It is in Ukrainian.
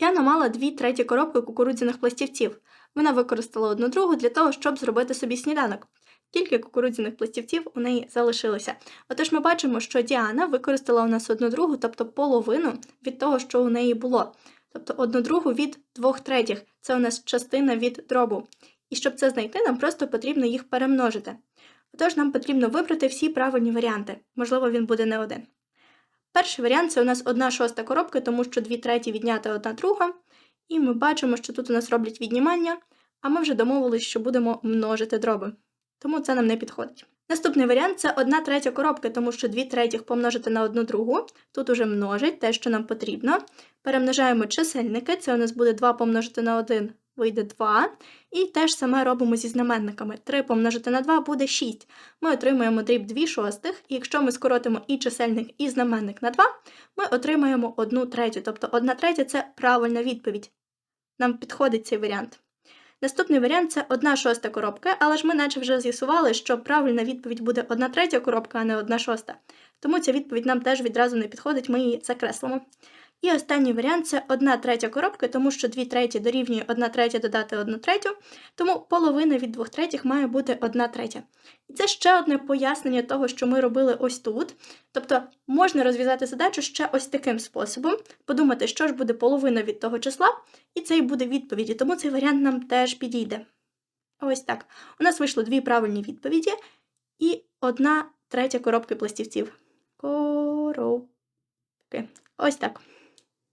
Діана мала дві треті коробки кукурудзяних пластівців. Вона використала одну другу для того, щоб зробити собі сніданок. Кілька кукурудзяних пластівців у неї залишилося. Отож ми бачимо, що Діана використала у нас одну другу, тобто половину від того, що у неї було. Тобто одну другу від двох третіх. Це у нас частина від дробу. І щоб це знайти, нам просто потрібно їх перемножити. Отож, нам потрібно вибрати всі правильні варіанти. Можливо, він буде не один. Перший варіант це у нас одна шоста коробка, тому що дві треті відняти одна друга. І ми бачимо, що тут у нас роблять віднімання, а ми вже домовились, що будемо множити дроби. Тому це нам не підходить. Наступний варіант це одна третя коробка, тому що дві третіх помножити на одну другу. Тут уже множить те, що нам потрібно. Перемножаємо чисельники, це у нас буде 2 помножити на 1, вийде 2. І те ж саме робимо зі знаменниками. 3 помножити на 2 буде 6. Ми отримаємо дріб 2 шостих, і якщо ми скоротимо і чисельник, і знаменник на 2, ми отримаємо 1 третю. Тобто 1 третя це правильна відповідь. Нам підходить цей варіант. Наступний варіант це 1 шоста коробка, але ж ми наче вже з'ясували, що правильна відповідь буде 1 третя коробка, а не 1 шоста. Тому ця відповідь нам теж відразу не підходить, ми її закреслимо. І останній варіант це 1 третя коробка, тому що 2 треті дорівнює 1 третя додати 1 третю, тому половина від 2 третіх має бути 1 третя. І це ще одне пояснення того, що ми робили ось тут. Тобто можна розв'язати задачу ще ось таким способом, подумати, що ж буде половина від того числа, і це і буде відповіді, тому цей варіант нам теж підійде. Ось так. У нас вийшло дві правильні відповіді і одна третя коробки пластівців. Коробки. Ось так.